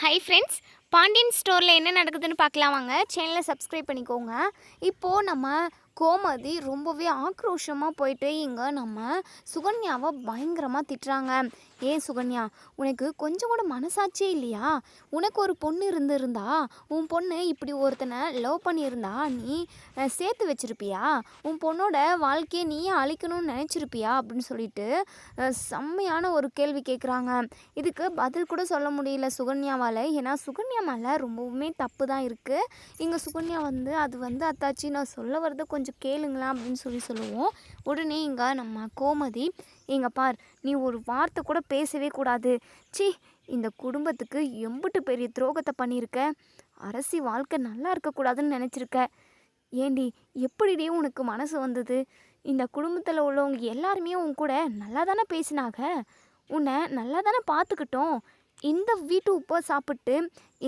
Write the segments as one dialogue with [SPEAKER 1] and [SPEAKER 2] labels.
[SPEAKER 1] Hi friends Pandian ஸ்டோரில் என்ன நடக்குதுன்னு பார்க்கலாம் வாங்க. சேனலை சப்ஸ்கிரைப் பண்ணிக்கோங்க. இப்போது நம்ம கோமதி ரொம்பவே ஆக்ரோஷமாக போயிட்டு இங்கே நம்ம சுகன்யாவை பயங்கரமாக திட்டுறாங்க. ஏன் சுகன்யா உனக்கு கொஞ்சம் கூட மனசாட்சியே இல்லையா? உனக்கு ஒரு பொண்ணு இருந்திருந்தா உன் பொண்ணு இப்படி ஒருத்தனை லவ் பண்ணியிருந்தா நீ சேர்த்து வச்சிருப்பியா? உன் பொண்ணோட வாழ்க்கையை நீயே அழிக்கணும்னு நினச்சிருப்பியா? அப்படின்னு சொல்லிட்டு செம்மையான ஒரு கேள்வி கேட்குறாங்க இதுக்கு பதில் கூட சொல்ல முடியல சுகன்யாவால். ஏன்னா சுகன்யா மேலே ரொம்பவுமே தப்பு தான் இருக்குது இங்கே சுகன்யா வந்து அது வந்து அத்தாச்சி நான் சொல்ல வரதை கொஞ்சம் கேளுங்களேன் அப்படின்னு சொல்லி சொல்லுவோம். உடனே இங்கே நம்ம கோமதி இங்கே பார் நீ ஒரு வார்த்தை கூட பேசவே கூடாது. சி இந்த குடும்பத்துக்கு எம்புட்டு பெரிய துரோகத்தை பண்ணியிருக்க அரசி வாழ்க்கை நல்லா இருக்கக்கூடாதுன்னு நினச்சிருக்க. ஏண்டி எப்படிடி உனக்கு மனசு வந்தது? இந்த குடும்பத்தில் உள்ளவங்க எல்லாருமே உன் கூட நல்லா தானே பேசினாங்க? உன்னை நல்லா தானே பார்த்துக்கிட்டோம் இந்த வீட்டு உப்பை சாப்பிட்டு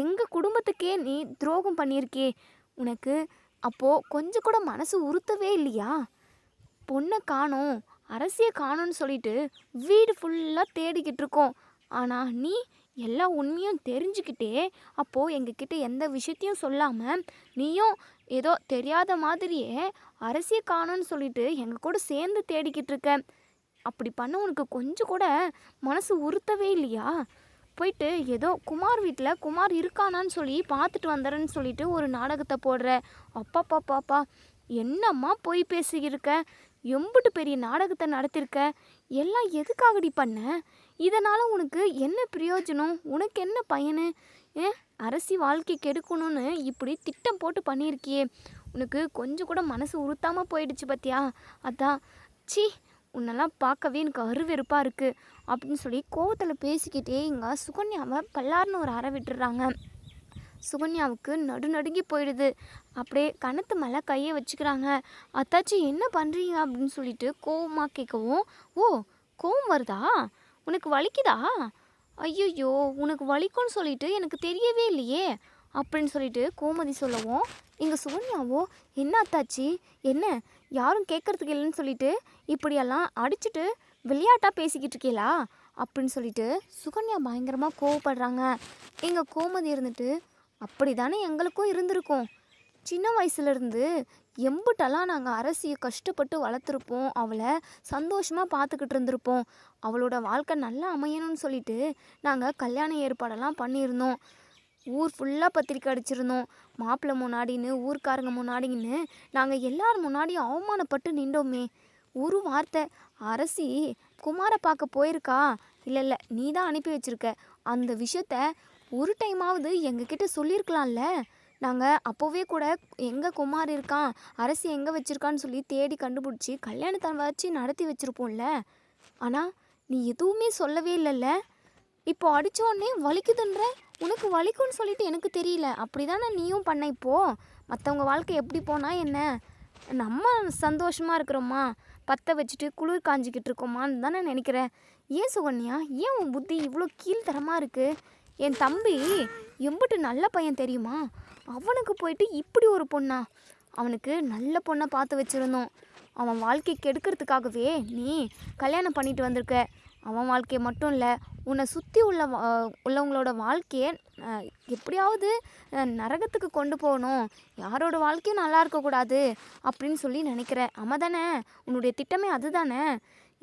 [SPEAKER 1] எங்கள் குடும்பத்துக்கே நீ துரோகம் பண்ணியிருக்கே. உனக்கு அப்போது கொஞ்சம் கூட மனசு உறுத்தவே இல்லையா? பொண்ணை காணோம். அரசியை காணோன்னு சொல்லிட்டு வீடு ஃபுல்லாக தேடிக்கிட்டு இருக்கோம் ஆனால் நீ எல்லா உண்மையும் தெரிஞ்சுக்கிட்டே அப்போது எங்ககிட்ட எந்த விஷயத்தையும் சொல்லாமல் நீயும் ஏதோ தெரியாத மாதிரியே அரசியை காணோன்னு சொல்லிட்டு எங்கள் கூட சேர்ந்து தேடிக்கிட்டு இருக்க அப்படி பண்ண உனக்கு கொஞ்சம் கூட மனசு உறுத்தவே இல்லையா? போயிட்டு ஏதோ குமார் வீட்டில் குமார் இருக்கானான்னு சொல்லி பார்த்துட்டு வந்துடுறேன்னு சொல்லிட்டு ஒரு நாடகத்தை போடுற. அப்பா பாப்பா என்னம்மா போய் பேசியிருக்க எம்புட்டு பெரிய நாடகத்தை நடத்திருக்க? எல்லாம் எதுக்காகடி பண்ண? இதனால் உனக்கு என்ன பிரயோஜனம்? உனக்கு என்ன பயனு? ஏன் அரசி வாழ்க்கை கெடுக்கணும்னு இப்படி திட்டம் போட்டு பண்ணியிருக்கியே. உனக்கு கொஞ்சம் கூட மனசு உறுத்தாமல் போயிடுச்சு பார்த்தியா அதான் சி உன்னெல்லாம் பார்க்கவே எனக்கு அருவெருப்பாக இருக்குது அப்படின்னு சொல்லி கோவத்தில் பேசிக்கிட்டே இங்கே சுகன்யாவை பல்லார்னு ஒரு அறை விட்டுறாங்க. சுகன்யாவுக்கு நடு நடுங்கி போயிடுது. அப்படியே கணத்து மேலே கையை வச்சுக்கிறாங்க. அத்தாச்சி என்ன பண்ணுறீங்க அப்படின்னு சொல்லிட்டு கோவமாக கேட்கவும் ஓ கோவம் வருதா? உனக்கு வலிக்குதா? ஐயோ உனக்கு வலிக்கும்னு சொல்லிட்டு எனக்கு தெரியவே இல்லையே. அப்படின்னு சொல்லிட்டு கோமதி சொல்லவும் இங்கே சுகன்யாவோ என்ன அத்தாச்சி? என்ன? யாரும் கேட்கறதுக்கு இல்லைன்னு சொல்லிட்டு இப்படியெல்லாம் அடிச்சுட்டு விளையாட்டாக பேசிக்கிட்டு இருக்கீங்களா அப்படின்னு சொல்லிட்டு சுகன்யா பயங்கரமாக கோவப்படுறாங்க. எங்கள் கோமதி இருந்துட்டு அப்படி தானே எங்களுக்கும் இருந்திருக்கும். சின்ன வயசுலேருந்து எம்புட்டெல்லாம் நாங்கள் அரசியை கஷ்டப்பட்டு வளர்த்துருப்போம். அவளை சந்தோஷமாக பார்த்துக்கிட்டு இருந்திருப்போம். அவளோட வாழ்க்கை நல்லா அமையணும்னு சொல்லிட்டு நாங்கள் கல்யாண ஏற்பாடெல்லாம் பண்ணியிருந்தோம். ஊர் ஃபுல்லாக பத்திரிக்கை அடிச்சிருந்தோம். மாப்பிள்ளை முன்னாடின்னு ஊர்க்காரங்க முன்னாடின்னு நாங்கள் எல்லார் முன்னாடியும் அவமானப்பட்டு நின்றோமே. ஒரு வார்த்தை அரசி குமாரை பார்க்க போயிருக்கா? இல்லை இல்லை நீ தான் அனுப்பி வச்சுருக்க. அந்த விஷயத்த ஒரு டைமாவது எங்ககிட்ட சொல்லியிருக்கலாம்ல நாங்கள் அப்போவே கூட எங்கே குமார் இருக்கான் அரசு எங்கே வச்சுருக்கான்னு சொல்லி தேடி கண்டுபிடிச்சி கல்யாணத்தை வச்சு நடத்தி வச்சுருப்போம்ல. ஆனால் நீ எதுவுமே சொல்லவே இல்லைல்ல. இப்போ அடித்தோடனே உடனே வலிக்குதுன்ற? உனக்கு வலிக்கும்னு சொல்லிட்டு எனக்கு தெரியல. அப்படி தானே நீயும் பண்ண இப்போ? மற்றவங்க வாழ்க்கை எப்படி போனால் என்ன? நம்ம சந்தோஷமாக இருக்கிறோமா? பற்ற வச்சுட்டு குளிர் காஞ்சிக்கிட்டு இருக்கோமான்னு தானே நினைக்கிறேன் ஏன் சுகன்யா? ஏன் உன் புத்தி இவ்வளோ கீழ்த்தரமாக இருக்குது என் தம்பி எம்பிட்டு நல்ல பையன் தெரியுமா? அவனுக்கு போயிட்டு இப்படி ஒரு பொண்ணா? அவனுக்கு நல்ல பொண்ணை பார்த்து வச்சுருந்தோம். அவன் வாழ்க்கை கெடுக்கிறதுக்காகவே நீ கல்யாணம் பண்ணிட்டு வந்திருக்க. அவன் வாழ்க்கையை மட்டும் இல்லை உன்னை சுற்றி உள்ள உள்ளவங்களோட வாழ்க்கையை எப்படியாவது நரகத்துக்கு கொண்டு போகணும். யாரோட வாழ்க்கையும் நல்லா இருக்கக்கூடாது அப்படின்னு சொல்லி நினைக்கிறேன் ஆமாம் தானே உன்னுடைய திட்டமே அதுதானே?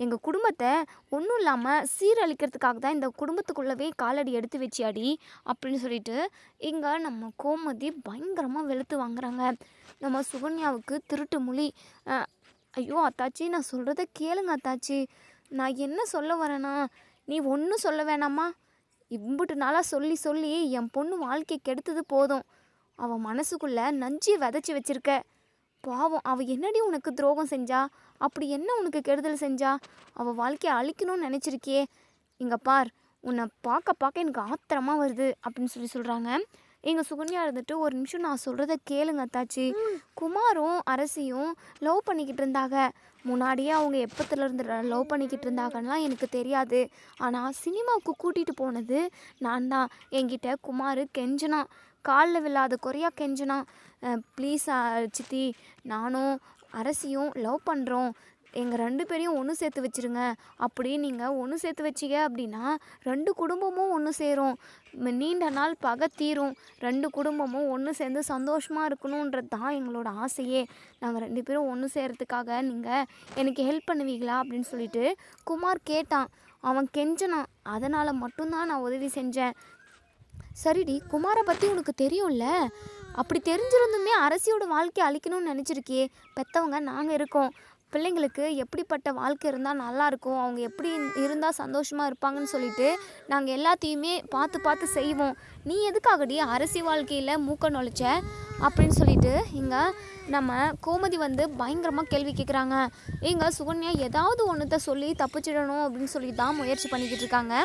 [SPEAKER 1] எங்கள் குடும்பத்தை ஒன்றும் இல்லாமல் சீரழிக்கிறதுக்காக தான் இந்த குடும்பத்துக்குள்ளவே காலடி எடுத்து வச்சியாடி அப்படின்னு சொல்லிட்டு இங்கே நம்ம கோமதி பயங்கரமாக வெளுத்து வாங்குறாங்க. நம்ம சுகன்யாவுக்கு திருட்டு மொழி. ஐயோ அத்தாச்சி நான் சொல்கிறத கேளுங்க அத்தாச்சி. நான் என்ன சொல்ல வரேன்னா நீ ஒன்றும் சொல்ல வேணாமா இம்புட்டு நாளாக சொல்லி சொல்லி என் பொண்ணு வாழ்க்கை கெடுத்தது போதும். அவன் மனசுக்குள்ளே நஞ்சியை விதைச்சி வச்சிருக்க. பாவம் அவள் என்னடி உனக்கு துரோகம் செஞ்சா? அப்படி என்ன உனக்கு கெடுதல் செஞ்சா? அவ வாழ்க்கையை அழிக்கணும்னு நினச்சிருக்கியே. இங்கே பார் உன்னை பார்க்க பார்க்க எனக்கு ஆத்திரமா வருது அப்படின்னு சொல்லி சொல்கிறாங்க எங்கள் சுகன்யா இருந்துட்டு ஒரு நிமிஷம் நான் சொல்கிறத கேளுங்க அத்தாச்சி. குமாரும் அரசியும் லவ் பண்ணிக்கிட்டு இருந்தாங்க. முன்னாடியே அவங்க எப்பத்துல இருந்து லவ் பண்ணிக்கிட்டு இருந்தாங்கலாம் எனக்கு தெரியாது. ஆனால் சினிமாவுக்கு கூட்டிகிட்டு போனது நான் தான் என்கிட்ட குமார் கெஞ்சினான். காலில் விழாத குறையா கெஞ்சினான். ப்ளீஸ் சித்தி நானும் அரசியும் லவ் பண்ணுறோம் எங்கள் ரெண்டு பேரையும் ஒன்று சேர்த்து வச்சிருங்க. அப்படி நீங்கள் ஒன்று சேர்த்து வச்சிங்க அப்படின்னா ரெண்டு குடும்பமும் ஒன்று சேரும். நீண்ட நாள் பகை தீரும். ரெண்டு குடும்பமும் ஒன்று சேர்ந்து சந்தோஷமாக இருக்கணுன்றது தான் எங்களோட ஆசையே. நாங்கள் ரெண்டு பேரும் ஒன்று சேர்கிறதுக்காக நீங்கள் எனக்கு ஹெல்ப் பண்ணுவீங்களா அப்படின்னு சொல்லிட்டு குமார் கேட்டான். அவன் கெஞ்சனான். அதனால் மட்டும்தான் நான் உதவி செஞ்சேன். சரிடி குமாரை பற்றி உனக்கு தெரியும்ல? அப்படி தெரிஞ்சிருந்துமே அரசியோட வாழ்க்கையை அழிக்கணும்னு நினச்சிருக்கியே. பெற்றவங்க நாங்கள் இருக்கோம். பிள்ளைங்களுக்கு எப்படிப்பட்ட வாழ்க்கை இருந்தால் நல்லாயிருக்கும் அவங்க எப்படி இருந்தால் சந்தோஷமாக இருப்பாங்கன்னு சொல்லிட்டு நாங்கள் எல்லாத்தையுமே பார்த்து பார்த்து செய்வோம். நீ எதுக்காகடி அரசி வாழ்க்கையில் மூக்க நுழைச்ச? அப்படின்னு சொல்லிட்டு இங்கே நம்ம கோமதி வந்து பயங்கரமாக கேள்வி கேட்குறாங்க இங்கே சுகன்யா ஏதாவது ஒன்றுத்த சொல்லி தப்பிச்சிடணும் அப்படின்னு சொல்லி தான் முயற்சி பண்ணிக்கிட்டு இருக்காங்க.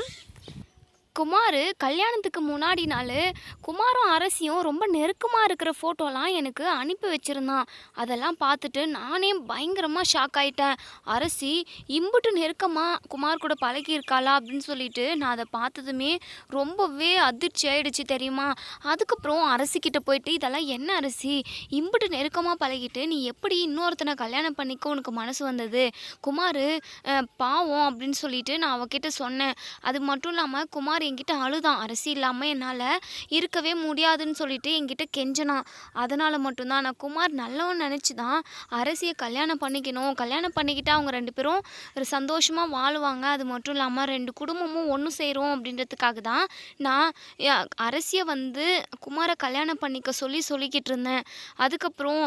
[SPEAKER 1] குமார் கல்யாணத்துக்கு முன்னாடி நாள் குமாரும் அரசியும் ரொம்ப நெருக்கமாக இருக்கிற ஃபோட்டோலாம் எனக்கு அனுப்பி வச்சுருந்தான். அதெல்லாம் பார்த்துட்டு நானே பயங்கரமாக ஷாக் ஆகிட்டேன் அரசி இம்புட்டு நெருக்கமாக குமார் கூட பழகியிருக்காளா அப்படின்னு சொல்லிட்டு நான் அதை பார்த்ததுமே ரொம்பவே அதிர்ச்சி ஆயிடுச்சு தெரியுமா? அதுக்கப்புறம் அரசிக்கிட்ட போயிட்டு இதெல்லாம் என்ன அரசி? இம்புட்டு நெருக்கமாக பழகிட்டு நீ எப்படி இன்னொருத்தனை கல்யாணம் பண்ணிக்க உனக்கு மனசு வந்தது? குமார் பாவம் அப்படின்னு சொல்லிட்டு நான் அவகிட்ட சொன்னேன். அது மட்டும் இல்லாமல் குமார் என்கிட்ட அழுதான். அரசி இல்லாமல் என்னால் இருக்கவே முடியாதுன்னு சொல்லிட்டு என்கிட்ட கெஞ்சனான். அதனால் மட்டும்தான் நான் குமார் நல்லவன் நினச்சி தான் அரசியை கல்யாணம் பண்ணிக்கணும். கல்யாணம் பண்ணிக்கிட்டு அவங்க ரெண்டு பேரும் ஒரு சந்தோஷமாக வாழுவாங்க. அது மட்டும் இல்லாமல் ரெண்டு குடும்பமும் ஒன்று சேரும் அப்படின்றதுக்காக தான் நான் அரசியை வந்து குமாரை கல்யாணம் பண்ணிக்க சொல்லி சொல்லிக்கிட்டு இருந்தேன். அதுக்கப்புறம்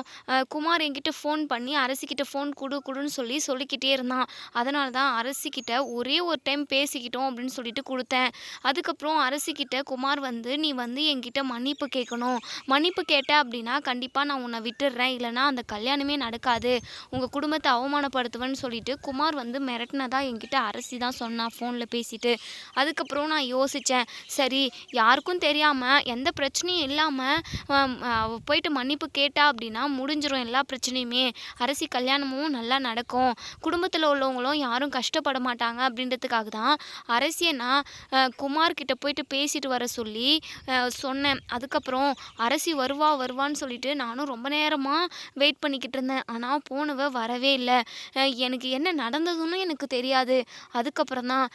[SPEAKER 1] குமார் என்கிட்ட ஃபோன் பண்ணி அரசிக்கிட்ட ஃபோன் கொடு கொடுன்னு சொல்லி சொல்லிக்கிட்டே இருந்தான். அதனால தான் அரசிக்கிட்ட ஒரே ஒரு டைம் பேசிக்கிட்டோம் அப்படின்னு சொல்லிட்டு கொடுத்தேன். அதுக்கப்புறம் அரசிக்கிட்ட குமார் வந்து நீ வந்து என்கிட்ட மன்னிப்பு கேட்கணும். மன்னிப்பு கேட்ட அப்படின்னா கண்டிப்பாக நான் உன்னை விட்டுடுறேன் இல்லைனா அந்த கல்யாணமே நடக்காது. உங்கள் குடும்பத்தை அவமானப்படுத்துவேன்னு சொல்லிட்டு குமார் வந்து மிரட்டினதா என்கிட்ட அரசி தான் சொன்னான் ஃபோனில் பேசிட்டு. அதுக்கப்புறம் நான் யோசித்தேன் சரி யாருக்கும் தெரியாமல் எந்த பிரச்சனையும் இல்லாமல் போயிட்டு மன்னிப்பு கேட்டா அப்படின்னா முடிஞ்சிடும் எல்லா பிரச்சனையுமே. அரசி கல்யாணமும் நல்லா நடக்கும். குடும்பத்தில் உள்ளவங்களும் யாரும் கஷ்டப்பட மாட்டாங்க அப்படின்றதுக்காக தான் அரசியை நான் அஹ், குமார்கிட்ட போயிட்டு பேசிட்டு வர சொல்லி சொன்னேன். அதுக்கப்புறம் அரசி வருவா வருவான்னு சொல்லிட்டு நானும் ரொம்ப நேரமாக வெயிட் பண்ணிக்கிட்டு இருந்தேன். ஆனால் போனவ வரவே இல்லை. எனக்கு என்ன நடந்ததுன்னு எனக்கு தெரியாது. அதுக்கப்புறம் தான்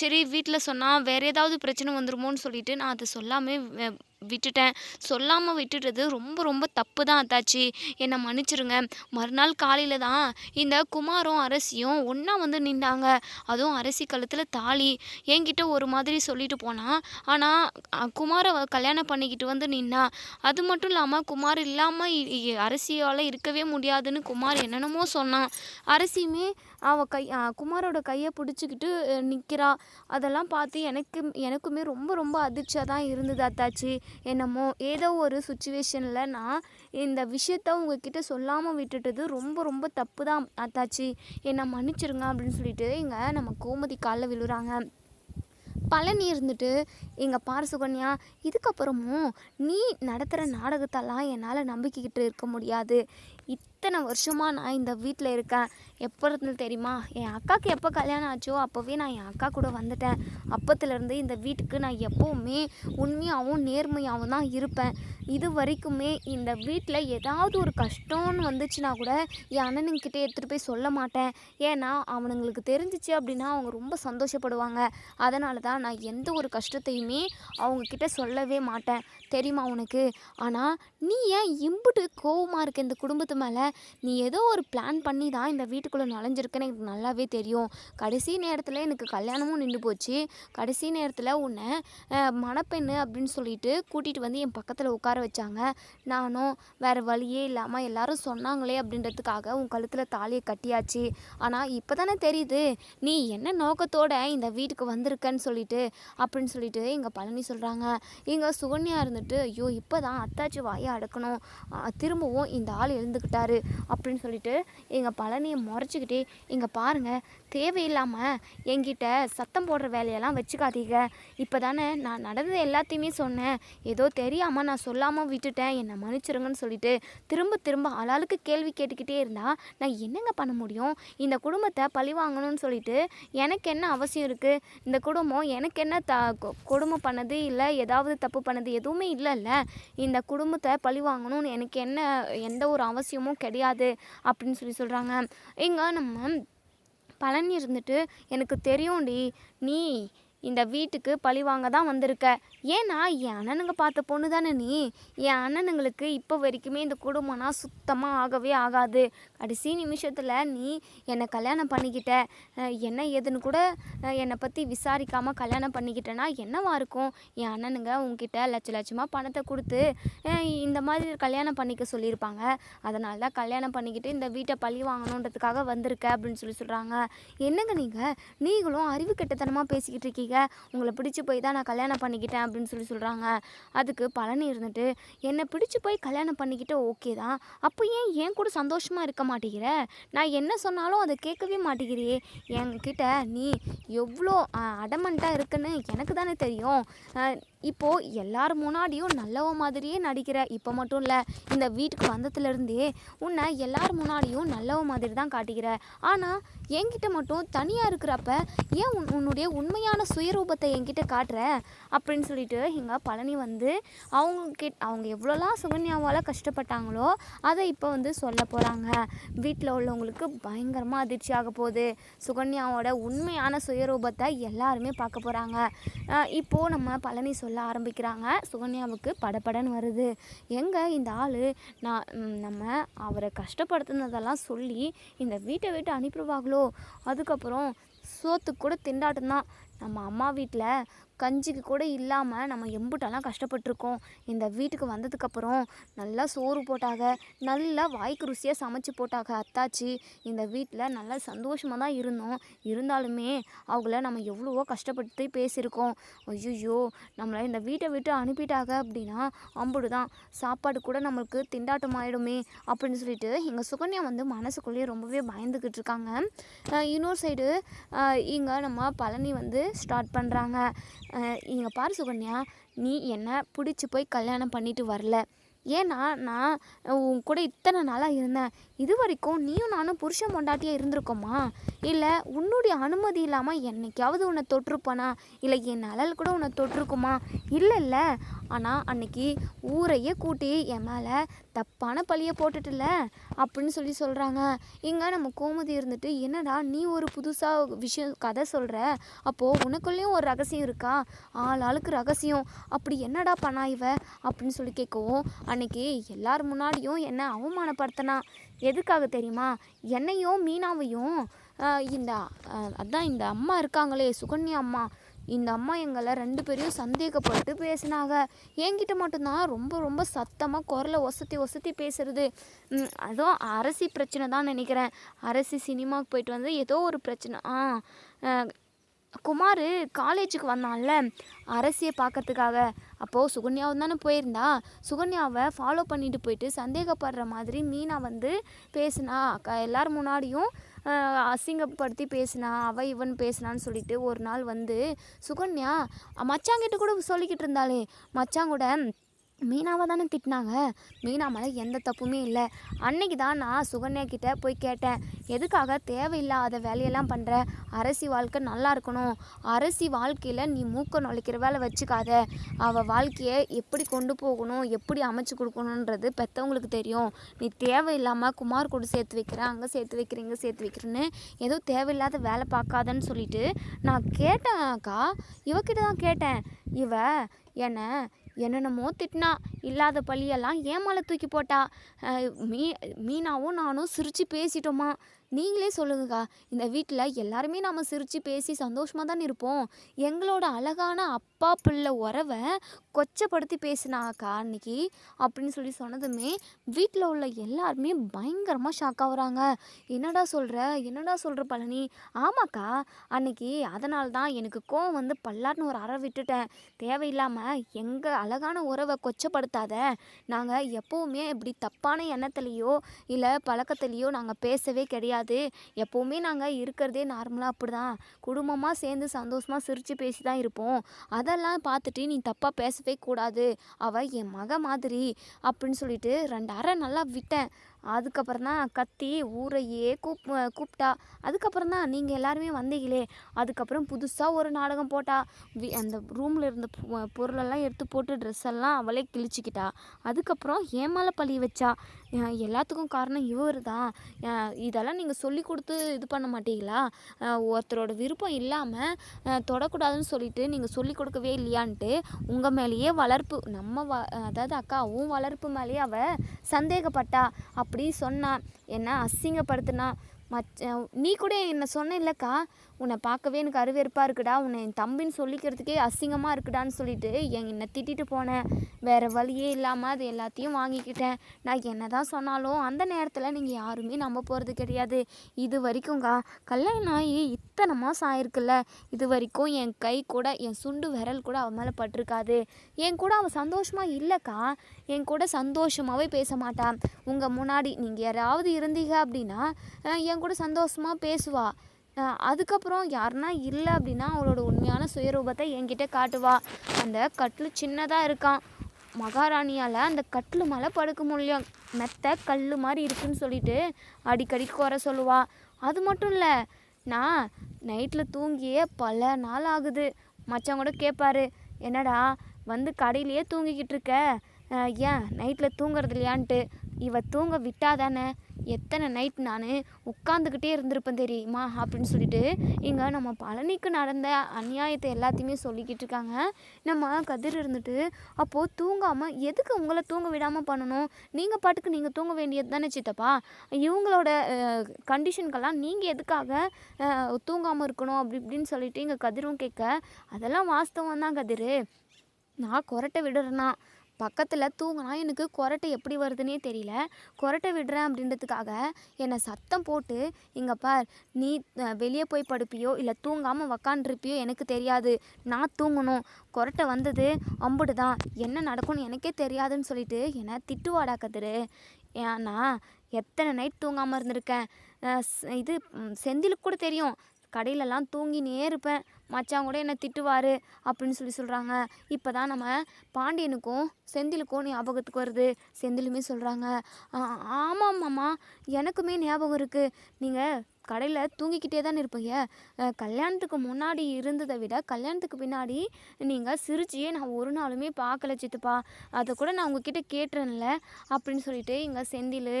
[SPEAKER 1] சரி வீட்டில் சொன்னால் வேறு ஏதாவது பிரச்சனை வந்துருமோன்னு சொல்லிட்டு நான் அதை சொல்லாமல் விட்டுட்டேன். சொல்லாமல் விட்டுட்டது ரொம்ப ரொம்ப தப்பு தான் அத்தாச்சி. என்னை மன்னிச்சிருங்க. மறுநாள் காலையில் தான் இந்த குமாரும் அரசியும் ஒன்றா வந்து நின்னாங்க. அதுவும் அரசி கழுத்தில் தாலி. என்கிட்ட ஒரு மாதிரி சொல்லிட்டு போனான் ஆனால் குமாரை கல்யாணம் பண்ணிக்கிட்டு வந்து நின்னா. அது மட்டும் இல்லாமல் குமார் இல்லாமல் அரசியால் இருக்கவே முடியாதுன்னு குமார் என்னென்னமோ சொன்னான் அரசியுமே அவ கை குமாரோட கையை பிடிச்சிக்கிட்டு நிற்கிறா அதெல்லாம் பார்த்து எனக்கு எனக்குமே ரொம்ப ரொம்ப அதிர்ச்சியாக தான் இருந்தது அத்தாச்சி. என்னமோ ஏதோ ஒரு சுச்சுவேஷனில் நான் இந்த விஷயத்த உங்ககிட்ட சொல்லாமல் விட்டுட்டது ரொம்ப ரொம்ப தப்பு தான் அத்தாச்சி என்னை மன்னிச்சிருங்க அப்படின்னு சொல்லிட்டு இங்கே நம்ம கோமதி காலில் விழுறாங்க. பழனி இருந்துட்டு எங்கள் பார் சுகன்யா இதுக்கப்புறமும் நீ நடத்துகிற நாடகத்தெல்லாம் என்னால் நம்பிக்கிட்டு இருக்க முடியாது. இத்தனை வருஷமாக நான் இந்த வீட்டில் இருக்கேன். எப்போ இருந்து தெரியுமா? என் அக்காவுக்கு எப்போ கல்யாணம் ஆச்சோ அப்போவே நான் என் அக்கா கூட வந்துட்டேன். அப்பத்துலேருந்து இந்த வீட்டுக்கு நான் எப்போவுமே உண்மையாகவும் நேர்மையாகவும் தான் இருப்பேன். இது வரைக்குமே இந்த வீட்டில் ஏதாவது ஒரு கஷ்டம்னு வந்துச்சுன்னா கூட என் அண்ணனுங்கிட்ட எடுத்துகிட்டு போய் சொல்ல மாட்டேன். ஏன்னா அவனுங்களுக்கு தெரிஞ்சிச்சு அப்படின்னா அவங்க ரொம்ப சந்தோஷப்படுவாங்க. அதனால தான் நான் எந்த ஒரு கஷ்டத்தையுமே அவங்கக்கிட்ட சொல்லவே மாட்டேன். தெரியுமா உனக்கு? ஆனால் நீ ஏன் இம்புட்டு கோவமாக இருக்க இந்த குடும்பத்து மேலே? நீ ஏதோ ஒரு பிளான் பண்ணி தான் இந்த வீட்டுக்குள்ளே நுழைஞ்சிருக்குன்னு எனக்கு நல்லாவே தெரியும். கடைசி நேரத்தில் எனக்கு கல்யாணமும் நின்று போச்சு. கடைசி நேரத்தில் உன்னை மணப்பெண்ணு அப்படின்னு சொல்லிட்டு கூட்டிகிட்டு வந்து என் பக்கத்தில் உட்கார வச்சாங்க. நானும் வேறு வழியே இல்லாமல் எல்லாரும் சொன்னாங்களே அப்படின்றதுக்காக உன் கழுத்தில் தாலியை கட்டியாச்சு. ஆனால் இப்போ தானே தெரியுது. நீ என்ன நோக்கத்தோட இந்த வீட்டுக்கு வந்திருக்கன்னு சொல்லிட்டு அப்படின்னு சொல்லிட்டு எங்கள் பழனி சொல்கிறாங்க எங்கள் சுகன்யா இருந்துட்டு ஐயோ இப்போ தான் அத்தாச்சி வாயை அடக்கணும். திரும்பவும் இந்த ஆள் எழுந்துக்கிட்டாரு அப்படின்னு சொல்லிட்டு எங்கள் பழனியை முறைச்சிக்கிட்டே இங்கே பாருங்கள் தேவையில்லாமல் என்கிட்ட சத்தம் போடுற வேலையெல்லாம் வச்சுக்காதீங்க. இப்போ தானே நான் நடந்தது எல்லாத்தையுமே சொன்னேன். ஏதோ தெரியாமல் நான் சொல்லாமல் விட்டுட்டேன். என்னை மன்னிச்சிருங்கன்னு சொல்லிட்டு திரும்ப திரும்ப ஆளாளுக்கு கேள்வி கேட்டுக்கிட்டே இருந்தால் நான் என்னங்க பண்ண முடியும்? இந்த குடும்பத்தை பழி வாங்கணும்னு சொல்லிட்டு எனக்கு என்ன அவசியம் இருக்குது இந்த குடும்பம் எனக்கு என்ன த கொ- கொடுமை பண்ணது இல்லை ஏதாவது தப்பு பண்ணது எதுவுமே இல்லைல்ல. இந்த குடும்பத்தை பழி வாங்கணும்னு எனக்கு என்ன எந்த ஒரு அவசியமும் கிடையாது அப்படின்னு சொல்லி சொல்கிறாங்க இங்கே நம்ம பழனி இருந்துட்டு எனக்கு தெரியும்டி நீ இந்த வீட்டுக்கு பழி வாங்க தான் வந்திருக்க. ஏன்னா என் அண்ணனுங்க பார்த்த பொண்ணு தானே நீ? என் அண்ணனுங்களுக்கு இப்போ வரைக்குமே இந்த குடும்பம்னா சுத்தமாக ஆகவே ஆகாது. கடைசி நிமிஷத்தில் நீ என்னை கல்யாணம் பண்ணிக்கிட்ட. என்ன ஏதுன்னு கூட என்னை பற்றி விசாரிக்காமல் கல்யாணம் பண்ணிக்கிட்டேன்னா என்னவா இருக்கும்? என் அண்ணனுங்க உங்ககிட்ட லட்ச லட்சமாக பணத்தை கொடுத்து இந்த மாதிரி கல்யாணம் பண்ணிக்க சொல்லியிருப்பாங்க. அதனால தான் கல்யாணம் பண்ணிக்கிட்டு இந்த வீட்டை பழி வாங்கணுன்றதுக்காக வந்திருக்க அப்படின்னு சொல்லி சொல்கிறாங்க என்னங்க நீங்கள் நீங்களும் அறிவு கெட்டத்தனமாக பேசிக்கிட்டு இருக்கீங்க. உங்களை பிடிச்சி போய் தான் நான் கல்யாணம் பண்ணிக்கிட்டேன் அப்படின்னு சொல்லி சொல்கிறாங்க அதுக்கு பழனி இருந்துட்டு என்னை பிடிச்சி போய் கல்யாணம் பண்ணிக்கிட்டு ஓகே தான். அப்போ ஏன் என் கூட சந்தோஷமாக இருக்க மாட்டேங்கிற நான் என்ன சொன்னாலும் அதை கேட்கவே மாட்டேங்கிறியே என்கிட்ட நீ எவ்வளோ அடமண்ட்டாக இருக்குன்னு எனக்கு தானே தெரியும். இப்போது எல்லார் முன்னாடியும் நல்லவ மாதிரியே நடிக்கிற இப்போ மட்டும் இல்லை இந்த வீட்டுக்கு வந்ததுலேருந்தே உன்னை எல்லார் முன்னாடியும் நல்லவ மாதிரி தான் காட்டிக்கிற. ஆனால் என்கிட்ட மட்டும் தனியாக இருக்கிறப்ப ஏன் உன் உன்னுடைய உண்மையான சுயரூபத்தை என்கிட்ட காட்டுற? அப்படின்னு சொல்லிட்டு இங்கே பழனி வந்து அவங்க கிட்ட அவங்க எவ்வளோலாம் சுகன்யாவால் கஷ்டப்பட்டாங்களோ அதை இப்போ வந்து சொல்ல போகிறாங்க வீட்டில் உள்ளவங்களுக்கு பயங்கரமாக அதிர்ச்சி ஆக போகுது. சுகன்யாவோட உண்மையான சுயரூபத்தை எல்லாருமே பார்க்க போகிறாங்க இப்போது நம்ம பழனி சொல்ல ஆரம்பிக்கிறாங்க. சுகன்யாவுக்கு படபடன்னு வருது. எங்கே இந்த ஆள் நான் நம்ம அவரை கஷ்டப்படுத்துனதெல்லாம் சொல்லி இந்த வீட்டை விட்டு அனுப்பிடுவாங்களோ? அதுக்கப்புறம் சோத்துக்கு கூட திண்டாட்டம் தான் நம்ம அம்மா வீட்டில் கஞ்சிக்கு கூட இல்லாமல் நம்ம எம்புட்டெல்லாம் கஷ்டப்பட்டிருக்கோம். இந்த வீட்டுக்கு வந்ததுக்கப்புறம் நல்லா சோறு போட்டாங்க. நல்லா வாய்க்கு ருசியாக சமைச்சு போட்டாங்க அத்தாச்சி. இந்த வீட்டில் நல்லா சந்தோஷமாக தான் இருந்தோம். இருந்தாலுமே அவங்கள நம்ம எவ்வளவோ கஷ்டப்பட்டு பேசியிருக்கோம். ஐயோ நம்மளை இந்த வீட்டை விட்டு அனுப்பிட்டாங்க அப்படின்னா அம்புடு தான் சாப்பாடு கூட நம்மளுக்கு திண்டாட்டமாயிடுமே அப்படின்னு சொல்லிட்டு எங்கள் சுகன்யா வந்து மனசுக்குள்ளேயே ரொம்பவே பயந்துக்கிட்டு இருக்காங்க. இன்னொரு சைடு இங்கே நம்ம பழனி வந்து ஸ்டார்ட் பண்ணுறாங்க இங்கே பாரு சுகன்யா நீ என்னை பிடிச்சி போய் கல்யாணம் பண்ணிட்டு வரல. ஏன்னா நான் உன் கூட இத்தனை நாளாக இருந்தேன். இது வரைக்கும் நீயும் நானும் புருஷன் பொண்டாட்டியாக இருந்திருக்கோமா? இல்லை உன்னுடைய அனுமதி இல்லாமல் என்னைக்காவது உன்னை தொட்டிருப்பானா இல்லை என் நிழல் கூட உன்னை தொட்டிருக்குமா இல்லை இல்லை. ஆனால் அன்னைக்கு ஊரையே கூட்டி என் மேலே தப்பான பழியை போட்டுட்டுல அப்படின்னு சொல்லி சொல்கிறாங்க இங்கே நம்ம கோமதி இருந்துட்டு என்னடா நீ ஒரு புதுசாக விஷயம் கதை சொல்கிற அப்போது உனக்குள்ளேயும் ஒரு ரகசியம் இருக்கா? ஆள் ஆளுக்கு ரகசியம். அப்படி என்னடா பண்ணா இவ? அப்படின்னு சொல்லி கேட்கவும் அன்னைக்கு எல்லார் முன்னாடியும் என்னை அவமானப்படுத்தினா எதுக்காக தெரியுமா? என்னையும் மீனாவையும் இந்த அதான் இந்த அம்மா இருக்காங்களே சுகன்யா அம்மா. இந்த அம்மா எங்களை ரெண்டு பேரையும் சந்தேகப்பட்டு பேசினாங்க. என்கிட்ட மட்டும்தான் ரொம்ப ரொம்ப சத்தமாக குரலை ஒசத்தி ஒசத்தி பேசுறது. அதுவும் அரசி பிரச்சனை தான் நினைக்கிறேன். அரசி சினிமாவுக்கு போயிட்டு வந்து ஏதோ ஒரு பிரச்சனை ஆ குமார் காலேஜுக்கு வந்தான்ல. அரசியை பார்க்கறதுக்காக. அப்போது சுகன்யாவும் தானே போயிருந்தா. சுகன்யாவை ஃபாலோ பண்ணிட்டு போயிட்டு சந்தேகப்படுற மாதிரி மீனா வந்து பேசினா. க எல்லார் முன்னாடியும் அசிங்கப்படுத்தி பேசினா அவ இவன் பேசினான்னு சொல்லிட்டு ஒரு நாள் வந்து சுகன்யா மச்சாங்கிட்ட கூட சொல்லிக்கிட்டு இருந்தாளே. மச்சான் கூட மீனாவை தானே திட்டினாங்க. மீனா மேலே எந்த தப்புமே இல்லை. அன்னைக்கு தான் நான் சுகன்யா கிட்ட போய் கேட்டேன். எதுக்காக தேவையில்லாத வேலையெல்லாம் பண்ணுற அரசி வாழ்க்கை நல்லா இருக்கணும். அரசி வாழ்க்கையில் நீ மூக்க நுழைக்கிற வேலை வச்சுக்காத. அவள் வாழ்க்கையை எப்படி கொண்டு போகணும்? எப்படி அமைச்சு கொடுக்கணுன்றது பெற்றவங்களுக்கு தெரியும். நீ தேவையில்லாமல் குமார் கூட சேர்த்து வைக்கிற அங்கே சேர்த்து வைக்கிற இங்கே சேர்த்து வைக்கிறேன்னு ஏதோ தேவையில்லாத வேலை பார்க்காதன்னு சொல்லிட்டு நான் கேட்டேன் அக்கா. இவக்கிட்ட தான் கேட்டேன். இவ என்னை என்னென்னமோ திட்டினா இல்லாத பழியெல்லாம் ஏன் மேலே தூக்கி போட்டா? மீ மீனாவும் நானும் சிரித்து பேசிட்டோமா? நீங்களே சொல்லுங்கக்கா. இந்த வீட்டில் எல்லாருமே நம்ம சிரித்து பேசி சந்தோஷமாக தான் இருப்போம். எங்களோட அழகான அப்பா பிள்ளை உறவை கொச்சப்படுத்தி பேசினாக்கா அன்னைக்கு அப்படின்னு சொல்லி சொன்னதுமே வீட்டில் உள்ள எல்லாருமே பயங்கரமாக ஷாக் ஆகுறாங்க. என்னடா சொல்கிற என்னடா சொல்கிற பழனி? ஆமாக்கா. அன்னைக்கு அதனால தான் எனக்கு கோவம் வந்து பல்லாட்னு ஒரு அற விட்டுட்டேன். தேவையில்லாமல் எங்கள் அழகான உறவை கொச்சப்படுத்தாத. நாங்கள் எப்போவுமே இப்படி தப்பான எண்ணத்துலேயோ இல்லை பழக்கத்துலேயோ நாங்கள் பேசவே கிடையாது. எப்போவுமே நாங்கள் இருக்கிறதே நார்மலாக அப்படி தான் குடும்பமாக சேர்ந்து சந்தோஷமாக சிரித்து பேசி தான் இருப்போம். அதெல்லாம் பார்த்துட்டு நீ தப்பாக பேசவே கூடாது. அவள் என் மக மாதிரி அப்படின்னு சொல்லிட்டு ரெண்டு அரை நல்லா விட்டேன். அதுக்கப்புறம் தான் கத்தி ஊரையே கூப் கூப்பிட்டா. அதுக்கப்புறம் தான் நீங்கள் எல்லாருமே வந்தீங்களே. அதுக்கப்புறம் புதுசாக ஒரு நாடகம் போட்டா. வி அந்த ரூமில் இருந்த பொருளெல்லாம் எடுத்து போட்டு ட்ரெஸ் எல்லாம் அவளே கிழிச்சிக்கிட்டா. அதுக்கப்புறம் ஏன் மேலே பழி வச்சா? எல்லாத்துக்கும் காரணம் இவர் தான். இதெல்லாம் நீங்கள் சொல்லி கொடுத்து இது பண்ண மாட்டீங்களா? ஒருத்தரோட விருப்பம் இல்லாமல் தொடக்கூடாதுன்னு சொல்லிட்டு நீங்கள் சொல்லி கொடுக்கவே இல்லையான்ட்டு உங்கள் மேலேயே வளர்ப்பு நம்ம வ அதாவது அக்காவும் வளர்ப்பு மேலேயே அவள் சந்தேகப்பட்டா. அப்படி சொன்னா என்ன அசிங்கப்படுத்தினா மச்ச நீ கூட என்னை சொன்ன இல்லைக்கா? உன்னை பார்க்கவே எனக்கு அருவேற்பாக இருக்குடா. உன்னை என் தம்பின்னு சொல்லிக்கிறதுக்கே அசிங்கமாக இருக்குடான்னு சொல்லிட்டு என் என்னை திட்டிட்டு போனேன் வேறு வழியே இல்லாமல் அது எல்லாத்தையும் வாங்கிக்கிட்டேன். நான் என்ன தான் சொன்னாலும் அந்த நேரத்தில் நீங்கள் யாருமே நம்ப போகிறது கிடையாது. இது வரைக்கும்க்கா கல்யாணம் ஆகி இத்தனை மாதம் ஆயிருக்குல்ல. இது வரைக்கும் என் கை கூட என் சுண்டு விரல் கூட அவன் மேலே பட்டிருக்காது. என் கூட அவள் சந்தோஷமாக இல்லைக்கா. என் கூட சந்தோஷமாகவே பேச மாட்டான் உங்கள் முன்னாடி நீங்கள் யாராவது இருந்தீங்க அப்படின்னா என் கூட சந்தோஷமாக பேசுவாள் அதுக்கப்புறம் யாருன்னா இல்லை அப்படின்னா அவளோட உண்மையான சுயரூபத்தை என்கிட்ட காட்டுவா. அந்த கட்டில் சின்னதாக இருக்கான் மகாராணியால் அந்த கட்டில் மேலே படுக்க முடியும். மெத்த கல் மாதிரி இருக்குன்னு சொல்லிட்டு அடிக்கடி குறை சொல்லுவா. அது மட்டும் இல்லை நான் நைட்டில் தூங்கியே பல நாள் ஆகுது. மச்சான் கூட கேட்பாரு என்னடா வந்து கடையிலேயே தூங்கிக்கிட்டு இருக்க? ஏன் நைட்டில் தூங்குறது இல்லையான்ட்டு. இவ தூங்க விட்டாதானே எத்தனை நைட் நான் உட்காந்துக்கிட்டே இருந்திருப்பேன் தெரியுமா? அப்படின்னு சொல்லிட்டு இங்கே நம்ம பழனிக்கு நடந்த அநியாயத்தை எல்லாத்தையுமே சொல்லிக்கிட்டு இருக்காங்க. நம்ம கதிர் இருந்துட்டு அப்போது தூங்காமல் எதுக்கு உங்களை தூங்க விடாமல் பண்ணணும்? நீங்கள் பாட்டுக்கு நீங்கள் தூங்க வேண்டியது தானே சித்தப்பா? இவங்களோட கண்டிஷனுக்கெல்லாம் நீங்கள் எதுக்காக தூங்காமல் இருக்கணும்? அப்படி இப்படின்னு சொல்லிட்டு இங்கே கதிரும் கேட்க அதெல்லாம் வாஸ்தவம் தான் கதிர். நான் குரட்டை விடுறேன்னா பக்கத்தில் தூங்கினா எனக்கு கொரட்டை எப்படி வருதுன்னே தெரியல. கொரட்டை விடுறேன் அப்படின்றதுக்காக என்னை சத்தம் போட்டு இங்கே பார் நீ வெளியே போய் படுப்பியோ இல்லை தூங்காமல் உக்காண்டிருப்பியோ எனக்கு தெரியாது. நான் தூங்கணும். கொரட்டை வந்தது அம்புடு தான் என்ன நடக்கும்னு எனக்கே தெரியாதுன்னு சொல்லிட்டு என்னை திட்டுவாடா கதிரு. ஏன்னா எத்தனை நைட் தூங்காமல் இருந்திருக்கேன். இது செந்திலுக்கு கூட தெரியும். கடையிலலாம் தூங்கினே இருப்பேன். மச்சான் கூட என்னை திட்டுவார் அப்படின்னு சொல்லி சொல்கிறாங்க இப்போ தான் நம்ம பாண்டியனுக்கும் செந்திலுக்கும் ஞாபகத்துக்கு வருது. செந்திலுமே சொல்கிறாங்க ஆமாம் மாமா எனக்குமே ஞாபகம் இருக்குது நீங்கள் கடையில் தூங்கிக்கிட்டே தானே இருப்பீங்க. கல்யாணத்துக்கு முன்னாடி இருந்ததை விட கல்யாணத்துக்கு பின்னாடி நீங்கள் சிரிச்சியே நான் ஒரு நாளுமே பார்க்கல சித்துப்பா. அதை கூட நான் உங்ககிட்ட கேட்டுறேன்ல அப்படின்னு சொல்லிட்டு இங்கே செந்தில்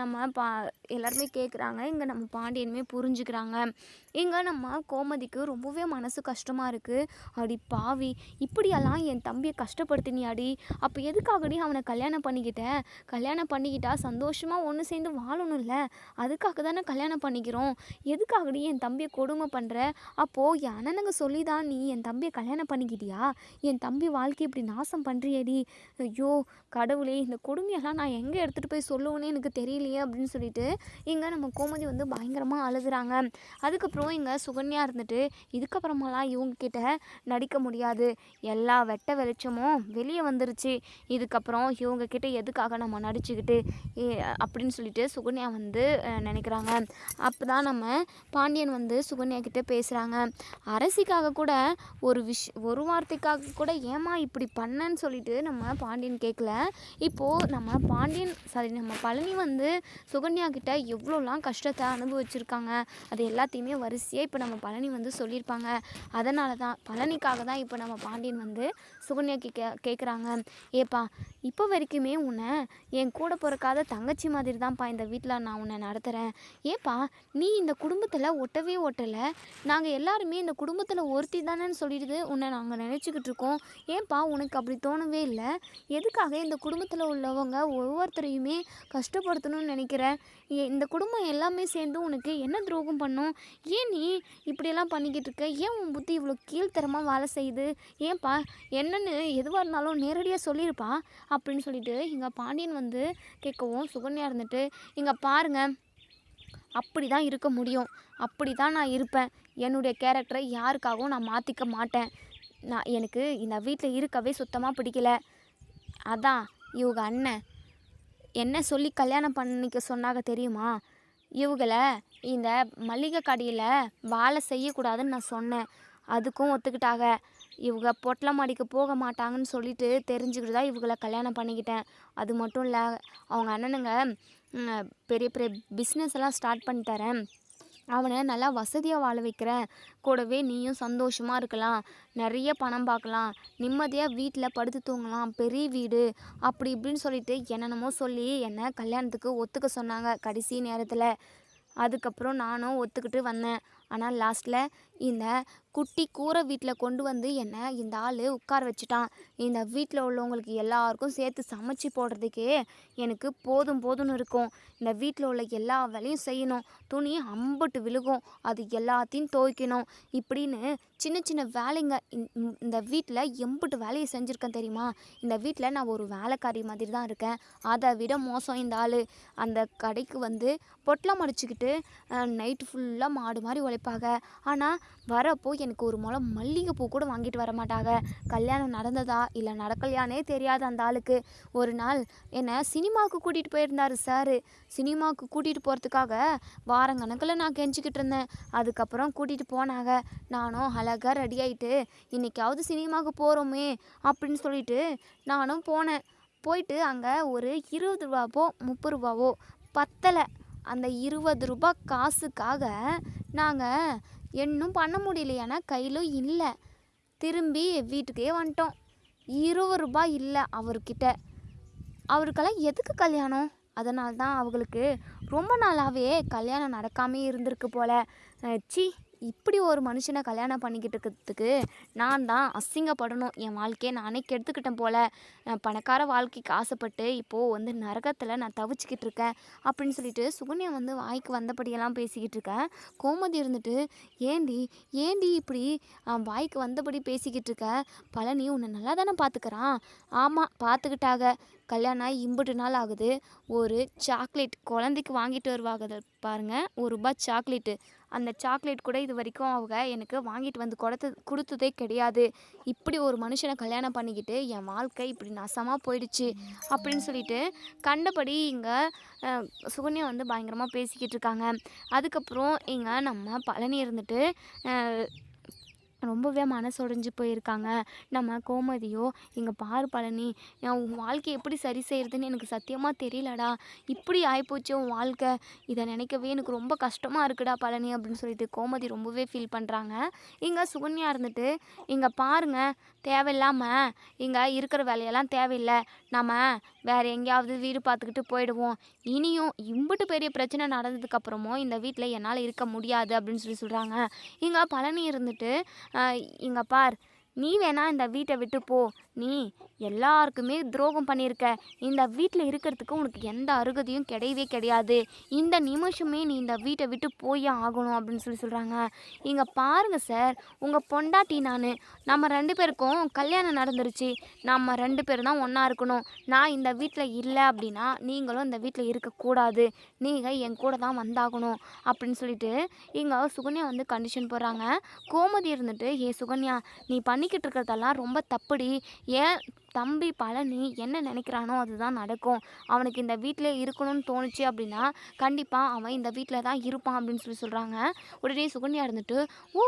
[SPEAKER 1] நம்ம பா எல்லாருமே கேட்குறாங்க இங்கே நம்ம பாண்டியனுமே புரிஞ்சுக்கிறாங்க. இங்கே நம்ம கோமதிக்கு ரொம்பவே மனசு கஷ்டமாக இருக்குது அடி பாவி இப்படியெல்லாம் என் தம்பியை கஷ்டப்படுத்தினியாடி. அப்போ எதுக்காகடி அவனை கல்யாணம் பண்ணிக்கிட்டேன் கல்யாணம் பண்ணிக்கிட்டா சந்தோஷமாக ஒன்று சேர்ந்து வாழணும்ல. அதுக்காக தானே கல்யாணம் பண்ணிக்கிறோம். எதுக்காகடி என் தம்பியை கொடுமை பண்ணுற அப்போது என் அண்ணனுங்க சொல்லி தான் நீ என் தம்பியை கல்யாணம் பண்ணிக்கிட்டியா? என் தம்பி வாழ்க்கை இப்படி நாசம் பண்ணுறியடி ஐயோ கடவுளே இந்த கொடுமையெல்லாம் நான் எங்கே எடுத்துகிட்டு போய் சொல்லுவேனே எனக்கு தெரியலையே அப்படின்னு சொல்லிட்டு இங்கே நம்ம கோமதி வந்து பயங்கரமாக அழுகுறாங்க. அதுக்கப்புறம் இங்கே சுகன்யா இருந்துட்டு இதுக்கப்புறமெல்லாம் இவங்க கிட்ட நடிக்க முடியாது. எல்லா வெட்ட வெளிச்சமும் வெளியே வந்துருச்சு. இதுக்கப்புறம் இவங்க கிட்ட எதுக்காக நம்ம நடிச்சுக்கிட்டு ஏ- அப்படின்னு சொல்லிட்டு சுகன்யா வந்து நினைக்கிறாங்க. அப்போ தான் நம்ம பாண்டியன் வந்து சுகன்யா கிட்ட பேசுகிறாங்க அரசிக்காக கூட ஒரு விஷ் ஒரு வார்த்தைக்காக கூட ஏமா இப்படி பண்ணேன்னு சொல்லிட்டு நம்ம பாண்டியன் கேட்கல இப்போது நம்ம பாண்டியன் சாரி நம்ம பழனி வந்து சுகன்யா கிட்ட எவ்வளோலாம் கஷ்டத்தை அனுபவிச்சிருக்காங்க. அது எல்லாத்தையுமே அரிசியை இப்போ நம்ம பழனி வந்து சொல்லியிருப்பாங்க. அதனால தான் பழனிக்காக தான் இப்போ நம்ம பாண்டியன் வந்து சுகன்யா கே கேட்குறாங்க ஏப்பா இப்போ வரைக்குமே உன்னை என் கூட பிறக்காத தங்கச்சி மாதிரி தான்ப்பா இந்த வீட்டில் நான் உன்னை நடத்துகிறேன் ஏப்பா நீ இந்த குடும்பத்தில் ஒட்டவே ஒட்டலை. நாங்கள் எல்லாருமே இந்த குடும்பத்தில் ஒருத்தி தானேன்னு சொல்லிட்டு உன்னை நாங்கள் நினச்சிக்கிட்டு இருக்கோம். ஏன்பா உனக்கு அப்படி தோணவே இல்லை. எதுக்காக இந்த குடும்பத்தில் உள்ளவங்க ஒவ்வொருத்தரையுமே கஷ்டப்படுத்தணும்னு நினைக்கிற? ஏ- இந்த குடும்பம் எல்லாமே சேர்ந்து உனக்கு என்ன துரோகம் பண்ணும்? ஏன் நீ இப்படியெல்லாம் பண்ணிக்கிட்டு இருக்க? ஏன் உன் புத்தி இவ்வளோ கீழ்த்தரமாக வேலை செய்யுது? ஏன்பா என்னன்னு எதுவாக இருந்தாலும் நேரடியாக சொல்லியிருப்பா அப்படின்னு சொல்லிட்டு இங்கே பாண்டியன் வந்து கேட்கவும் சுகன்யா இருந்துட்டு இங்கே பாருங்க அப்படி தான் இருக்க முடியும். அப்படி தான் நான் இருப்பேன். என்னுடைய கேரக்டரை யாருக்காகவும் நான் மாற்றிக்க மாட்டேன். நான் எனக்கு இந்த வீட்டில் இருக்கவே சுத்தமாக பிடிக்கல. அதான் இவங்க அண்ணன். என்ன சொல்லி கல்யாணம் பண்ணிக்க சொன்னாங்க தெரியுமா? இவங்களை இந்த மளிகை கடையில் வேலை செய்யக்கூடாதுன்னு நான் சொன்னேன். அதுக்கும் ஒத்துக்கிட்டாங்க. இவங்க பொட்டலமாடிக்கு போக மாட்டாங்கன்னு சொல்லிட்டு தெரிஞ்சுக்கிட்டு தான் இவங்கள கல்யாணம் பண்ணிக்கிட்டேன். அது மட்டும் இல்லை அவங்க அண்ணனுங்க பெரிய பெரிய பிஸ்னஸ் எல்லாம் ஸ்டார்ட் பண்ணி தரேன். அவனை நல்லா வசதியாக வாழ வைக்கிறேன். கூடவே நீயும் சந்தோஷமாக இருக்கலாம். நிறைய பணம் பார்க்கலாம். நிம்மதியாக வீட்டில் படுத்து தூங்கலாம். பெரிய வீடு. அப்படி இப்படின்னு சொல்லிட்டு என்னென்னமோ சொல்லி என்னை கல்யாணத்துக்கு ஒத்துக்க சொன்னாங்க கடைசி நேரத்தில். அதுக்கப்புறம் நானும் ஒத்துக்கிட்டு வந்தேன். ஆனால் லாஸ்ட்டில் இந்த குட்டி கூரை வீட்டில் கொண்டு வந்து என்னை இந்த ஆள் உட்கார வச்சுட்டான். இந்த வீட்டில் உள்ளவங்களுக்கு எல்லாருக்கும் சேர்த்து சமைச்சு போடுறதுக்கே எனக்கு போதும் போதும்னு இருக்கும். இந்த வீட்டில் உள்ள எல்லா வேலையும் செய்யணும். துணி அம்புட்டு விழுகும். அது எல்லாத்தையும் துவைக்கணும். இப்படின்னு சின்ன சின்ன வேலைங்க. இந்த- இந்த- வீட்டில் எம்புட்டு வேலையை செஞ்சுருக்கேன் தெரியுமா? இந்த வீட்டில் நான் ஒரு வேலைக்காரி மாதிரி தான் இருக்கேன். அதை விட மோசம் இந்த ஆள். அந்த கடைக்கு வந்து பொட்டலம் அடிச்சுக்கிட்டு நைட்டு ஃபுல்லாக மாடு மாதிரி உழைப்பாங்க ஆனால் வரப்போ எனக்கு ஒரு முளம் மல்லிகைப்பூ கூட வாங்கிட்டு வர மாட்டாங்க. கல்யாணம் நடந்ததா இல்லை நடக்கலையானே தெரியாது அந்த ஆளுக்கு. ஒரு நாள் என்னை சினிமாவுக்கு கூட்டிகிட்டு போயிருந்தாரு சார். சினிமாவுக்கு கூட்டிகிட்டு போகிறதுக்காக வாரங்கணக்கில் நான் கெஞ்சிக்கிட்டு இருந்தேன். அதுக்கப்புறம் கூட்டிகிட்டு போனாங்க. நானும் அழகாக ரெடி ஆகிட்டு இன்றைக்காவது சினிமாவுக்கு போகிறோமே அப்படின்னு சொல்லிட்டு நானும் போனேன். போயிட்டு அங்கே ஒரு இருபது ரூபாவோ முப்பது ரூபாவோ பத்தலை. அந்த இருபது ரூபாய் காசுக்காக நாங்கள் இன்னும் பண்ண முடியல ஏன்னா கையிலும் இல்லை. திரும்பி வீட்டுக்கே வந்துட்டோம். இருபது ரூபாய் இல்லை அவர்கிட்ட. அவருக்கெல்லாம் எதுக்கு கல்யாணம்? அதனால்தான் அவங்களுக்கு ரொம்ப நாளாகவே கல்யாணம் நடக்காமே இருந்திருக்கு போல். சி ச்சீ. இப்படி ஒரு மனுஷனை கல்யாணம் பண்ணிக்கிட்டு இருக்கிறதுக்கு நான் தான் அசிங்கப்படணும். என் வாழ்க்கையை நானே கெடுத்துக்கிட்டேன் போல். பணக்கார வாழ்க்கைக்கு ஆசைப்பட்டு இப்போது வந்து நரகத்தில் நான் தவிச்சிக்கிட்டு இருக்கேன் அப்படின்னு சொல்லிட்டு சுகன்யா வந்து வாய்க்கு வந்தபடியெல்லாம் பேசிக்கிட்டு இருக்கேன் கோமதி இருந்துட்டு ஏண்டி ஏண்டி இப்படி வாய்க்கு வந்தபடி பேசிக்கிட்டு இருக்க? பழனி உன்னை நல்லா தானே பார்த்துக்கிறான் ஆமாம் பார்த்துக்கிட்டாக கல்யாணம் ஆகி இம்புட்டு நாள் ஆகுது. ஒரு சாக்லேட் குழந்தைக்கு வாங்கிட்டு வருவாங்க பாருங்க. ஒரு ரூபாய் சாக்லேட்டு அந்த சாக்லேட் கூட இது வரைக்கும் அவங்க எனக்கு வாங்கிட்டு வந்து கொடுத்து கொடுத்ததே கிடையாது. இப்படி ஒரு மனுஷனை கல்யாணம் பண்ணிக்கிட்டு என் வாழ்க்கை இப்படி நசமாக போயிடுச்சு அப்படின்னு சொல்லிட்டு கண்டபடி இங்கே சுகன்யா வந்து பயங்கரமாக பேசிக்கிட்டு இருக்காங்க. அதுக்கப்புறம் இங்கே நம்ம பழனி இருந்துட்டு ரொம்பவே மனசொடைஞ்சு போயிருக்காங்க. நம்ம கோமதியோ இங்கே பாரு பழனி என் உன் வாழ்க்கை எப்படி சரி செய்கிறதுன்னு எனக்கு சத்தியமாக தெரியலடா. இப்படி ஆகிப்போச்சு உன் வாழ்க்கை. இதை நினைக்கவே எனக்கு ரொம்ப கஷ்டமாக இருக்குடா பழனி அப்படின்னு சொல்லிட்டு கோமதி ரொம்பவே ஃபீல் பண்ணுறாங்க இங்கே சுகன்யா இருந்துட்டு இங்கே பாருங்க தேவையில்லாமல் இங்கே இருக்கிற வேலையெல்லாம் தேவையில்லை. நம்ம வேறு எங்கேயாவது வீடு பார்த்துக்கிட்டு போயிடுவோம். இனியும் இம்புட்டு பெரிய பிரச்சனை நடந்ததுக்கப்புறமும் இந்த வீட்டில் என்னால் இருக்க முடியாது அப்படின்னு சொல்லி சொல்கிறாங்க இங்கே பழனி இருந்துட்டு இங்கே பார். நீ வேணால் இந்த வீட்டை விட்டு போ. நீ எல்லாருக்குமே துரோகம் பண்ணியிருக்க. இந்த வீட்டில் இருக்கிறதுக்கு உனக்கு எந்த அருகதையும் கிடையவே கிடையாது. இந்த நிமிஷமே நீ இந்த வீட்டை விட்டு போயே ஆகணும் அப்படின்னு சொல்லி சொல்கிறாங்க இங்கே பாருங்கள் சார் உங்கள் பொண்டாட்டி நான் நம்ம ரெண்டு பேருக்கும் கல்யாணம் நடந்துருச்சு. நம்ம ரெண்டு பேரும் தான் ஒன்றா இருக்கணும். நான் இந்த வீட்டில் இல்லை அப்படின்னா நீங்களும் இந்த வீட்டில் இருக்கக்கூடாது நீங்கள் என் கூட தான் வந்தாகணும் அப்படின்னு சொல்லிட்டு இங்கே சுகன்யா வந்து கண்டிஷன் போடுறாங்க. கோமதி இருந்துட்டு ஏ சுகன்யா நீ பண்ணிக்கிட்டு இருக்கிறதெல்லாம் ரொம்ப தப்புடி. ஏன் தம்பி பழனி என்ன நினைக்கிறானோ அதுதான் நடக்கும். அவனுக்கு இந்த வீட்டிலே இருக்கணும்னு தோணுச்சு அப்படின்னா கண்டிப்பாக அவன் இந்த வீட்டில் தான் இருப்பான் அப்படின்னு சொல்லி சொல்கிறாங்க உடனே சுகன்யா இருந்துட்டு ஓ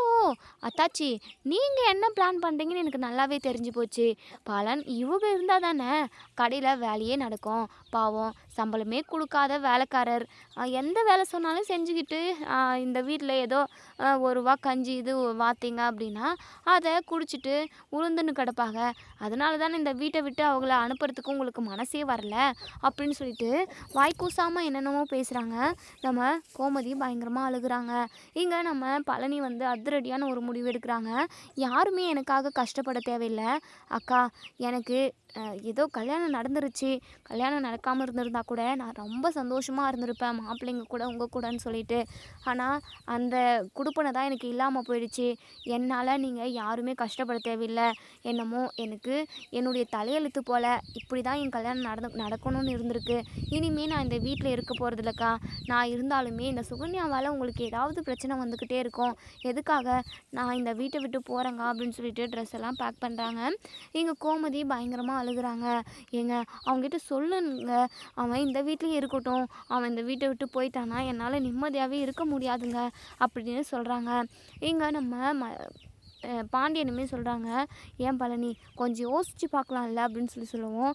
[SPEAKER 1] அத்தாச்சி நீங்கள் என்ன பிளான் பண்ணுறீங்கன்னு எனக்கு நல்லாவே தெரிஞ்சு போச்சு. பலன் இவங்க இருந்தால் தானே கடையில் வேலையே நடக்கும். பாவம் சம்பளமே கொடுக்காத வேலைக்காரர். எந்த வேலை சொன்னாலும் செஞ்சுக்கிட்டு இந்த வீட்டில் ஏதோ ஒரு ரூபா கஞ்சி இது வாத்தீங்க அப்படின்னா அதை குடிச்சிட்டு உளுந்துன்னு கிடப்பாங்க. அதனால தானே இந்த வீட்டை விட்டு அவங்கள அனுப்புறதுக்கும் உங்களுக்கு மனசே வரல அப்படின்னு சொல்லிட்டு வாய்க்கூசாமல் என்னென்னமோ பேசுகிறாங்க நம்ம கோமதி பயங்கரமாக அழுகிறாங்க. இங்கே நம்ம பழனி வந்து அதிரடியான ஒரு முடிவு எடுக்கிறாங்க. யாருமே எனக்காக கஷ்டப்பட தேவையில்லை. அக்கா எனக்கு ஏதோ கல்யாணம் நடந்துருச்சு. கல்யாணம் நடக்காமல் இருந்திருந்தா கூட நான் ரொம்ப சந்தோஷமாக இருந்திருப்பேன். மாப்பிள்ளைங்க கூட உங்கள் கூடன்னு சொல்லிட்டு. ஆனால் அந்த கொடுப்பனை தான் எனக்கு இல்லாமல் போயிடுச்சு. என்னால் நீங்கள் யாருமே கஷ்டப்பட தேவையில்லை. என்னமோ எனக்கு என்னுடைய தலையெழுத்து போல் இப்படி தான் என் கல்யாணம் நடந்து நடக்கணும்னு இருந்திருக்கு. இனிமேல் நான் இந்த வீட்டில் இருக்க போகிறதில்லக்கா நான் இருந்தாலுமே இந்த சுகன்யாவால் உங்களுக்கு ஏதாவது பிரச்சனை வந்துக்கிட்டே இருக்கும். எதுக்காக நான் இந்த வீட்டை விட்டு போகிறேங்க அப்படின்னு சொல்லிட்டு ட்ரெஸ் எல்லாம் பேக் பண்ணுறாங்க எங்கள் கோமதி பயங்கரமாக அழுகுறாங்க. ஏங்க அவங்ககிட்ட சொல்லுங்க. அவன் இந்த வீட்லேயே இருக்கட்டும். அவன் இந்த வீட்டை விட்டு போயிட்டானா? என்னால் நிம்மதியாகவே இருக்க முடியாதுங்க அப்படின்னு சொல்கிறாங்க இங்கே நம்ம ம பாண்டியனுமே சொல்கிறாங்க ஏன் பழனி கொஞ்சம் யோசித்து பார்க்கலாம்ல அப்படின்னு சொல்லி சொல்லுவோம்.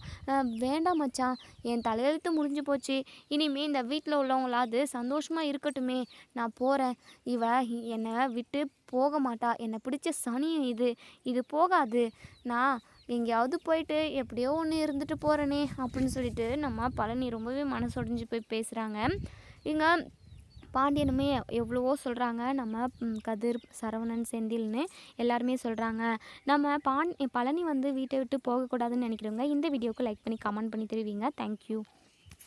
[SPEAKER 1] வேண்டாம் மச்சான் என் தலையெழுத்து முடிஞ்சு போச்சு. இனிமேல் இந்த வீட்டில் உள்ளவங்களாவது சந்தோஷமாக இருக்கட்டுமே. நான் போகிறேன் இவ என்னை விட்டு போக மாட்டா. என்னை பிடிச்ச சனியும் இது. இது போகாது. நான் எங்கேயாவது போயிட்டு எப்படியோ ஒன்று இருந்துட்டு போகிறேனே அப்படின்னு சொல்லிட்டு நம்ம பழனி ரொம்பவே மனசொடைஞ்சு போய் பேசுகிறாங்க இங்கே பாண்டியனுமே எவ்வளவோ சொல்கிறாங்க நம்ம கதிர் சரவணன் செந்தில்னு எல்லாருமே சொல்கிறாங்க நம்ம பாண் பழனி வந்து வீட்டை விட்டு போகக்கூடாதுன்னு நினைக்கிறவங்க இந்த வீடியோவுக்கு லைக் பண்ணி கமெண்ட் பண்ணி தெரிவிங்க. தேங்க்யூ